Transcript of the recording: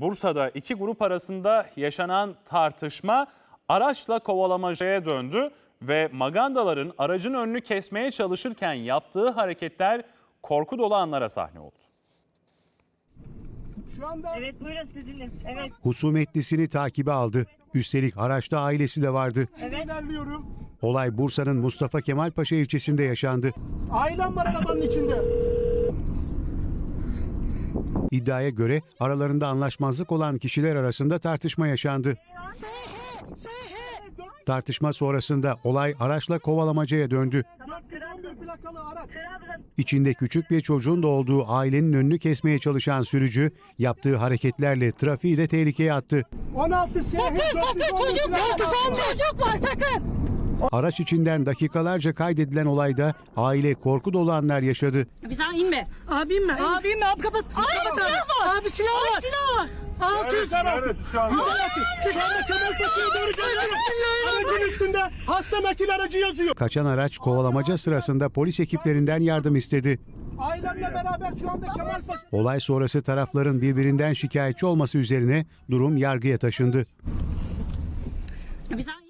Bursa'da iki grup arasında yaşanan tartışma araçla kovalamacaya döndü ve magandaların aracın önünü kesmeye çalışırken yaptığı hareketler korku dolu anlara sahne oldu. Şu anda Evet buyurun siziniz. Evet. Husumetlisini takibe aldı. Üstelik araçta ailesi de vardı. ilerliyorum. Olay Bursa'nın Mustafa Kemal Paşa ilçesinde yaşandı. Ailem var arabanın içinde. İddiaya göre aralarında anlaşmazlık olan kişiler arasında tartışma yaşandı. Tartışma sonrasında olay araçla kovalamacaya döndü. 411 plakalı araç. İçinde küçük bir çocuğun da olduğu ailenin önünü kesmeye çalışan sürücü yaptığı hareketlerle trafiği de tehlikeye attı. 16 SH Sakın sakın 411 çocuk var çocuk var sakın. Araç içinden dakikalarca kaydedilen olayda aile korku dolu anlar yaşadı. Bir sana inme. Abim mi? Abim mi? Abi kapat. Ay kapat silah var. Abi silah var. silah var. 600 araç. 116. Şu anda Kemalpaşa'ya doğru geliyoruz. Aracın üstünde hasta nakil aracı yazıyor. Kaçan araç kovalamaca sırasında polis ekiplerinden yardım istedi. Ailemle beraber şu anda Kemalpaşa. Olay sonrası tarafların birbirinden şikayetçi olması üzerine durum yargıya taşındı. Sana